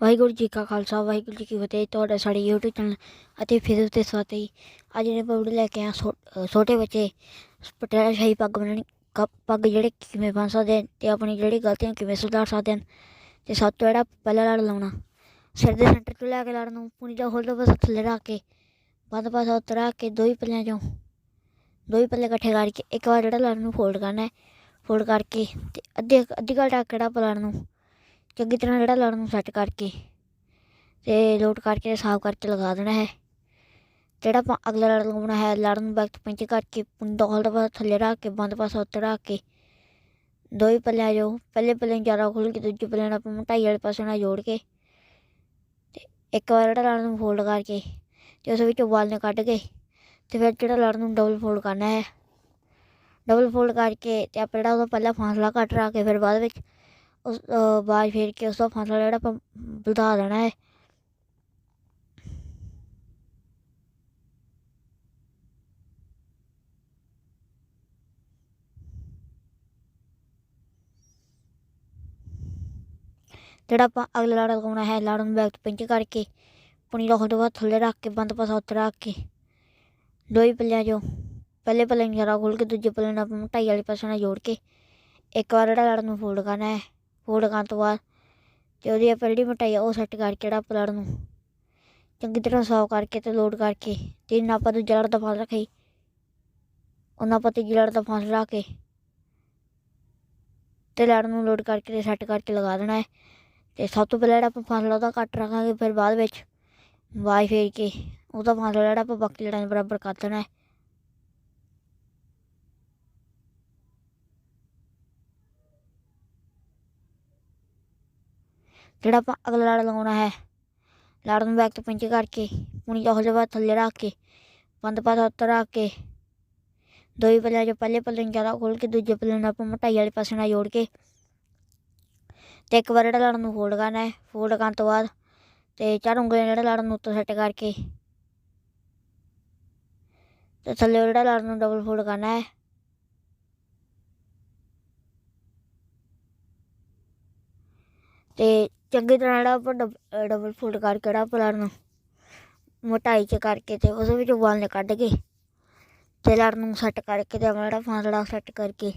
ਵਾਹਿਗੁਰੂ ਜੀ ਕਾ ਖਾਲਸਾ, ਵਾਹਿਗੁਰੂ ਜੀ ਕੀ ਫਤਿਹ। ਤੁਹਾਡਾ ਸਾਡੇ YouTube ਚੈਨਲ ਅਤੇ ਫਿਰ ਤੇ ਸਵਾਗਤ ਹੈ ਅੱਜ ਨੇ ਪੌੜੀ ਲੈ ਕੇ ਆ ਛੋਟੇ ਬੱਚੇ, ਪਟਿਆਲਾ ਸ਼ਾਹੀ ਪੱਗ ਬਣਨੀ ਕ- ਪੱਗ ਜਿਹੜੇ ਕਿਵੇਂ ਬਣ ਸਕਦੇ ਹਨ ਤੇ ਆਪਣੀ ਜਿਹੜੀ ਗਲਤੀਆਂ ਕਿਵੇਂ ਸੁਧਾਰ ਸਕਦੇ ਹਨ ਤੇ ਸਭ ਤੋਂ ਜਿਹੜਾ ਪਹਿਲਾ ਲੜ ਲਾਉਣਾ। ਸਿਰ ਦੇ ਸੈਂਟਰ ਤੋਂ ਲੈ ਕੇ ਲੜ ਨੂੰ ਪੂਰੀ ਦਾ ਹੋਲ ਬਸ ਥੱਲੇ ਰੱਖ ਕੇ, ਬੰਦ ਪਾਸਾ ਉਤਰਾ ਕੇ ਦੋ ਹੀ ਪੱਲਿਆਂ ਚੋਂ, ਦੋ ਹੀ ਪੱਲੇ ਇਕੱਠੇ ਕਰਕੇ ਇੱਕ ਵਾਰ ਜਿਹੜਾ ਲੜ ਨੂੰ ਫੋਲਡ ਕਰਨਾ ਹੈ ਫੋਲਡ ਕਰਕੇ ਤੇ ਅੱਧੇ ਅੱਧੀ ਘੰਟਾ ਕਿਹੜਾ ਪਲੜ ਨੂੰ ਚੰਗੀ ਤਰ੍ਹਾਂ ਜਿਹੜਾ ਲੜ ਨੂੰ ਸੈੱਟ ਕਰਕੇ ਤੇ ਲੋਟ ਕਰਕੇ ਸਾਫ਼ ਕਰਕੇ ਲਗਾ ਦੇਣਾ ਹੈ। ਜਿਹੜਾ ਆਪਾਂ ਅਗਲਾ ਲੜ ਲਗਾਉਣਾ ਹੈ ਲੜ ਨੂੰ ਬੈਕ ਪਿੰਚ ਕਰਕੇ ਦੋਲ ਦਾ ਪਾਸਾ ਥੱਲੇ ਰੱਖ ਕੇ, ਬੰਦ ਪਾਸਾ ਉੱਤੇ ਰੱਖ ਕੇ ਦੋ ਹੀ ਪੱਲਿਆਂ ਜੋ ਪਹਿਲੇ ਪੱਲੇ ਨੂੰ ਜ਼ਿਆਦਾ ਖੋਲ ਕੇ ਦੂਜੇ ਪੱਲੇ ਨਾਲ ਆਪਾਂ ਮੋਟਾਈ ਵਾਲੇ ਪਾਸੇ ਨਾਲ ਜੋੜ ਕੇ ਤੇ ਇੱਕ ਵਾਰ ਜਿਹੜਾ ਲੜ ਨੂੰ ਫੋਲਡ ਕਰਕੇ ਤੇ ਉਸ ਵਿੱਚੋਂ ਵਾਲ ਨੇ ਕੱਢ ਕੇ ਤੇ ਫਿਰ ਜਿਹੜਾ ਲੜ ਨੂੰ ਡਬਲ ਫੋਲਡ ਕਰਨਾ ਹੈ। ਡਬਲ ਫੋਲਡ ਕਰਕੇ ਤੇ ਆਪਾਂ ਜਿਹੜਾ ਉਹਦਾ ਪਹਿਲਾ ਫਾਸਲਾ ਕੱਟ ਰੱਖ ਕੇ ਫਿਰ ਬਾਅਦ ਵਿੱਚ ਉਸ ਅਹ ਬਾਜ ਫੇਰ ਕੇ ਉਸ ਦਾ ਫਾਸਲਾ ਜਿਹੜਾ ਆਪਾਂ ਵਧਾ ਦੇਣਾ ਹੈ ਜਿਹੜਾ ਆਪਾਂ ਅਗਲਾ ਲੜ ਲਗਾਉਣਾ ਹੈ ਲੜ ਨੂੰ ਬੈਕ ਤੋਂ ਪਿੰਚ ਕਰਕੇ ਪੁਣੀ ਦਾ ਤੋਂ ਬਾਅਦ ਥੱਲੇ ਰੱਖ ਕੇ ਬੰਦ ਪਾਸਾ ਉੱਤੇ ਰੱਖ ਕੇ ਦੋ ਹੀ ਪੱਲਿਆਂ ਚੋਂ ਪਹਿਲੇ ਪੱਲੇ ਨੂੰ ਜਰਾ ਖੋਲ ਕੇ ਦੂਜੇ ਪੱਲੇ ਨੂੰ ਆਪਾਂ ਢਾਈ ਵਾਲੇ ਪਾਸੇ ਨਾਲ ਜੋੜ ਕੇ ਇੱਕ ਵਾਰ ਜਿਹੜਾ ਲੜ ਨੂੰ ਫੋਲਡ ਕਰਨਾ ਹੈ ਫੋਲਡ ਕਰਨ ਤੋਂ ਬਾਅਦ ਤੇ ਉਹਦੀ ਆਪਾਂ ਜਿਹੜੀ ਮਟਾਈ ਆ ਉਹ ਸੈੱਟ ਕਰਕੇ ਜਿਹੜਾ ਪਲੜ ਨੂੰ। ਚੰਗੀ ਤਰ੍ਹਾਂ ਸਾਫ਼ ਕਰਕੇ ਤੇ ਲੋਡ ਕਰਕੇ ਤੇ ਜਿੰਨਾ ਆਪਾਂ ਦੂਜਾ ਲੜ ਦਾ ਫਾਸ ਰੱਖੀ ਉਹਨਾਂ ਆਪਾਂ ਤੀਜੀ ਲੜ ਦਾ ਫਾਸ ਲਾ ਕੇ ਤੇ ਲੜ ਨੂੰ ਲੋਡ ਕਰਕੇ ਤੇ ਸੈੱਟ ਕਰਕੇ ਲਗਾ ਦੇਣਾ ਹੈ। ਤੇ ਸਭ ਤੋਂ ਪਹਿਲਾਂ ਜਿਹੜਾ ਆਪਾਂ ਫਾਸਲਾ ਉਹਦਾ ਕੱਟ ਰੱਖਾਂਗੇ, ਫਿਰ ਬਾਅਦ ਵਿੱਚ ਵਾਈ ਫੇਰ ਕੇ ਉਹਦਾ ਫਾਸਲਾ ਜਿਹੜਾ ਆਪਾਂ ਬਾਕੀ ਲੜਾਂ ਦੇ ਬਰਾਬਰ ਕਰ ਦੇਣਾ ਹੈ। ਜਿਹੜਾ ਆਪਾਂ ਅਗਲਾ ਲੜ ਲਗਾਉਣਾ ਹੈ। ਲੜ ਨੂੰ ਬੈਕ ਤੋਂ ਪਿੰਚ ਕਰਕੇ, ਪੁਣੀ ਦਾ ਹੋ ਬਾਅਦ ਥੱਲੇ ਰੱਖ ਕੇ, ਬੰਦ ਪਾਸਾ ਉੱਤਰ ਰੱਖ ਕੇ। ਦੋ ਹੀ ਪੱਲੇ ਜੋ ਪਹਿਲੇ ਪੱਲੇ ਨੂੰ ਜ਼ਿਆਦਾ ਖੋਲ ਕੇ, ਦੂਜੇ ਪੱਲੇ ਨੂੰ ਆਪਾਂ ਮੋਟਾਈ ਵਾਲੇ ਪਾਸੇ ਨਾਲ ਜੋੜ ਕੇ। ਤੇ ਇੱਕ ਵਾਰ ਜਿਹੜਾ ਲੜ ਨੂੰ ਫੋਲਡ ਕਰਨਾ ਹੈ ਫੋਲਡ ਕਰਨ ਤੋਂ ਬਾਅਦ ਤੇ ਚਾਰ ਉਂਗਲੀਆਂ ਜਿਹੜਾ ਲੜ ਨੂੰ ਉੱਤੇ ਸੈੱਟ ਕਰਕੇ। ਤੇ ਥੱਲੇ ਜਿਹੜਾ ਲੜ ਨੂੰ ਡਬਲ ਫੋਲਡ ਕਰਨਾ ਹੈ। ਤੇ ਚੰਗੀ ਤਰ੍ਹਾਂ ਜਿਹੜਾ ਆਪਾਂ ਡਬਲ ਫੋਲਡ ਕਰਕੇ ਜਿਹੜਾ ਪਲੜ ਨੂੰ ਮੋਟਾਈ ਚ ਕਰਕੇ ਤੇ ਉਸ ਵਿੱਚ ਵਾਲ ਕੱਢ ਕੇ ਤੇ ਲੜ ਨੂੰ ਸੈੱਟ ਕਰਕੇ ਤੇ ਆਪਣਾ ਜਿਹੜਾ ਫਾਂਸੜਾ ਸੈੱਟ ਕਰਕੇ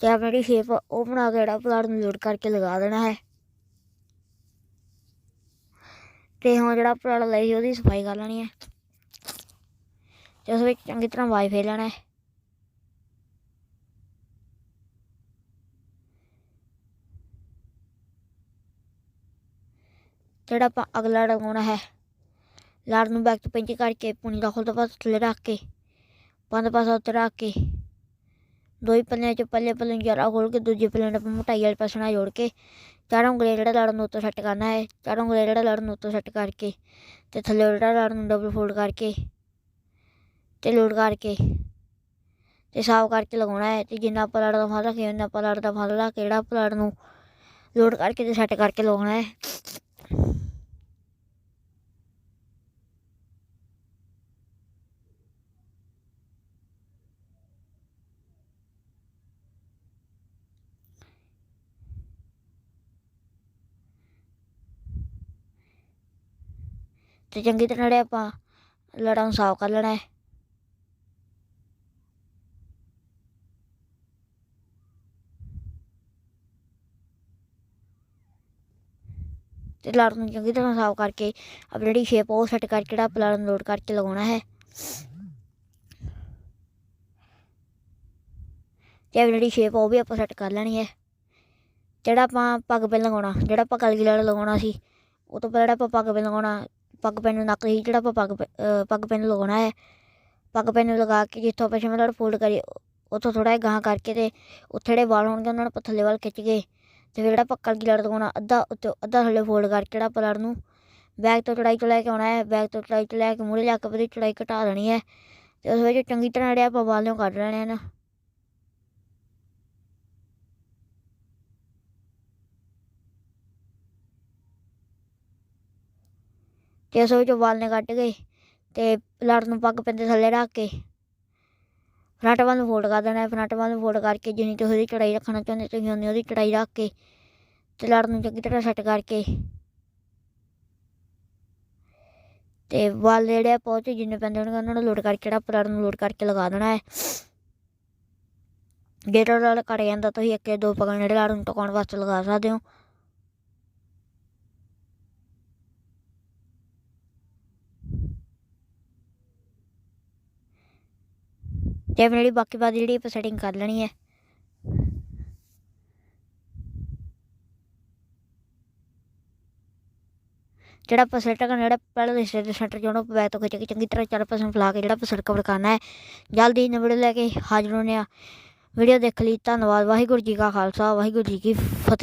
ਤੇ ਆਪਣੀ ਜਿਹੜੀ ਸ਼ੇਪ ਉਹ ਬਣਾ ਕੇ ਜਿਹੜਾ ਪਲੜ ਨੂੰ ਲੋਡ ਕਰਕੇ ਲਗਾ ਦੇਣਾ ਹੈ। ਤੇ ਹੁਣ ਜਿਹੜਾ ਪਲੜ ਲਈ ਉਹਦੀ ਸਫ਼ਾਈ ਕਰ ਲੈਣੀ ਹੈ। ਤੇ ਉਸ ਵਿੱਚ ਚੰਗੀ ਤਰ੍ਹਾਂ ਵਾਈ ਫੇਰ ਲੈਣਾ ਹੈ। ਜਿਹੜਾ ਆਪਾਂ ਅਗਲਾ ਲਗਾਉਣਾ ਹੈ। ਲੜ ਨੂੰ ਬੈਕ ਤੋਂ ਪਿੰਚ ਕਰਕੇ ਪੁਣੀ ਦਾ ਖੁੱਲਦਾ ਪਾਸਾ ਥੱਲੇ ਰੱਖ ਕੇ, ਬੰਦ ਪਾਸਾ ਉੱਤੇ ਰੱਖ ਕੇ ਦੋ ਹੀ ਪੱਲਿਆਂ ਚ ਪੱਲੇ ਪੱਲੇ ਨੂੰ ਜਰਾ ਖੋਲ ਕੇ ਦੂਜੇ ਪੱਲੇ ਨੂੰ ਆਪਾਂ ਮੋਟਾਈ ਵਾਲੇ ਪਾਸੇ ਨਾਲ ਜੋੜ ਕੇ, ਚਾਰੋਂ ਉਂਗਲੇ ਜਿਹੜਾ ਲੜ ਨੂੰ ਉੱਤੇ ਸੈੱਟ ਕਰਨਾ ਹੈ, ਚਾਰੋਂ ਉਂਗਲੇ ਜਿਹੜਾ ਲੜ ਨੂੰ ਉੱਤੇ ਸੈੱਟ ਕਰਕੇ ਤੇ ਥੱਲੇ ਜਿਹੜਾ ਲੜ ਨੂੰ ਡਬਲ ਫੋਲਡ ਕਰਕੇ ਤੇ ਲੋਡ ਕਰਕੇ ਤੇ ਸਾਫ਼ ਕਰਕੇ ਲਗਾਉਣਾ ਹੈ ਤੇ ਜਿੰਨਾ ਆਪਾਂ ਲੜ ਦਾ ਫਾਲ ਰੱਖੇ ਉਹਨਾਂ ਆਪਾਂ ਲੜ ਦਾ ਫਾਲ ਲਾ ਕੇ ਜਿਹੜਾ ਆਪਾਂ ਲੜ ਨੂੰ ਲੋਡ ਕਰਕੇ ਤੇ ਸੈੱਟ ਕਰਕੇ ਲਗਾਉਣਾ ਹੈ। ਤੇ ਚੰਗੀ ਤਰ੍ਹਾਂ ਜਿਹੜੇ ਆਪਾਂ ਲੜਾਂ ਨੂੰ ਸਾਫ਼ ਕਰ ਲੈਣਾ ਹੈ। ਤੇ ਲੜ ਨੂੰ ਚੰਗੀ ਤਰ੍ਹਾਂ ਸਾਫ਼ ਕਰਕੇ ਆਪਣੀ ਜਿਹੜੀ ਸ਼ੇਪ ਉਹ ਸੈੱਟ ਕਰਕੇ ਜਿਹੜਾ ਆਪਾਂ ਲੜ ਨੂੰ ਲੋਡ ਕਰਕੇ ਲਗਾਉਣਾ ਹੈ। ਤੇ ਆਪਣੀ ਜਿਹੜੀ ਸ਼ੇਪ ਉਹ ਵੀ ਆਪਾਂ ਸੈੱਟ ਕਰ ਲੈਣੀ ਹੈ। ਜਿਹੜਾ ਆਪਾਂ ਪੱਗ ਪੇ ਲਗਾਉਣਾ, ਜਿਹੜਾ ਆਪਾਂ ਕਲਗੀ ਲੜ ਲਗਾਉਣਾ ਸੀ, ਉਹ ਤੋਂ ਪਹਿਲਾਂ ਜਿਹੜਾ ਆਪਾਂ ਪੱਗ ਪੇ ਲਗਾਉਣਾ ਪੱਗ ਪੈਨ ਨੂੰ ਨੱਕ ਹੀ ਜਿਹੜਾ ਆਪਾਂ ਪੱਗ ਪੱਗ ਪੈਨ ਲਗਾਉਣਾ ਹੈ। ਪੱਗ ਪੈਨ ਨੂੰ ਲਗਾ ਕੇ ਜਿੱਥੋਂ ਆਪਾਂ ਸ਼ਿਮਲਾ ਫੋਲਡ ਕਰੀ ਉੱਥੋਂ ਥੋੜਾ ਜਿਹਾ ਗਾਂ ਕਰਕੇ ਤੇ ਉੱਥੇ ਜਿਹੜੇ ਵਾਲ ਹੋਣਗੇ ਉਹਨਾਂ ਨੂੰ ਆਪਾਂ ਥੱਲੇ ਵੱਲ ਖਿੱਚ ਕੇ ਤੇ ਫਿਰ ਜਿਹੜਾ ਆਪਾਂ ਕਲਗੀ ਲੜ ਲਗਾਉਣਾ ਅੱਧਾ ਉੱਤੇ, ਅੱਧਾ ਥੱਲੇ ਫੋਲਡ ਕਰਕੇ ਜਿਹੜਾ ਆਪਾਂ ਲੜ ਨੂੰ ਬੈਗ ਤੋਂ ਚੜਾਈ ਤੋਂ ਕੇ ਆਉਣਾ ਹੈ, ਬੈਗ ਤੋਂ ਚੜਾਈ ਤੋਂ ਲੈ ਕੇ ਮੂਹਰੇ ਜਾ ਕੇ ਉਹਦੀ ਚੜਾਈ ਘਟਾ ਦੇਣੀ ਹੈ ਤੇ ਉਸ ਵਿੱਚ ਚੰਗੀ ਤਰ੍ਹਾਂ ਜਿਹੜੇ ਆਪਾਂ ਵਾਲ ਨੂੰ ਕੱਢ ਲੈਣੇ ਹਨ। ਤੇ ਉਸ ਵਿੱਚੋਂ ਵਾਲ ਨੇ ਕੱਢ ਗਏ ਤੇ ਲੜ ਨੂੰ ਪੱਗ ਪੈਂਦੇ ਥੱਲੇ ਰੱਖ ਕੇ। ਫਰੰਟ ਵੱਲ ਨੂੰ ਫੋਲਡ ਕਰ ਦੇਣਾ ਹੈ ਫਰੰਟ ਵੱਲ ਨੂੰ ਫੋਲਡ ਕਰਕੇ ਜਿੰਨੀ ਤੁਸੀਂ ਉਹਦੀ ਚੜਾਈ ਰੱਖਣਾ ਚਾਹੁੰਦੇ ਤੁਸੀਂ ਉਹਨੀ ਉਹਦੀ ਚੜਾਈ ਰੱਖ ਕੇ ਤੇ ਲੜ ਨੂੰ ਚੰਗੀ ਤਰ੍ਹਾਂ ਸੈੱਟ ਕਰਕੇ ਤੇ ਵਾਲ ਜਿਹੜੇ ਆ ਪਹੁੰਚ, ਜਿੰਨੇ ਪੈਂਦੇ ਹੋਣਗੇ ਉਹਨਾਂ ਨੂੰ ਲੋਡ ਕਰਕੇ ਜਿਹੜਾ ਪਲੜ ਨੂੰ ਲੋਡ ਕਰਕੇ ਲਗਾ ਦੇਣਾ ਹੈ। ਜੇ ਰੋਲ ਕਰ ਜਾਂਦਾ, ਤੁਸੀਂ ਇੱਕ ਦੋ ਪਗਣ ਜਿਹੜੇ ਲੜ ਨੂੰ ਟਕਾਉਣ ਵਾਸਤੇ ਲਗਾ ਸਕਦੇ ਹੋ। ਤੇ ਬਾਕੀ ਬਾਅਦ ਜਿਹੜੀ ਆਪਾਂ ਸੈਟਿੰਗ ਕਰ ਲੈਣੀ ਹੈ। ਜਿਹੜਾ ਆਪਾਂ ਸੈਟ ਕਰਨਾ, ਜਿਹੜਾ ਪਹਿਲਾਂ ਦੇ ਸੈਟ ਸੈਂਟਰ ਚੋਂ ਬੈਕ ਤੋਂ ਖਿੱਚ ਕੇ ਚੰਗੀ ਤਰ੍ਹਾਂ ਚਾਰ ਪਾਸੇ ਫਲਾ ਕੇ ਜਿਹੜਾ ਆਪਾਂ ਸੈਟ ਕਵਰ ਕਰਨਾ ਹੈ। ਜਲਦੀ ਨਿਬੜ ਲੈ ਕੇ ਹਾਜ਼ਰ ਹੋਣੇ ਆ ਵੀਡੀਓ ਦੇਖ ਲਈ, ਧੰਨਵਾਦ, ਵਾਹਿਗੁਰੂ ਜੀ ਕਾ ਖਾਲਸਾ, ਵਾਹਿਗੁਰੂ ਜੀ ਕੀ ਫਤਿਹ।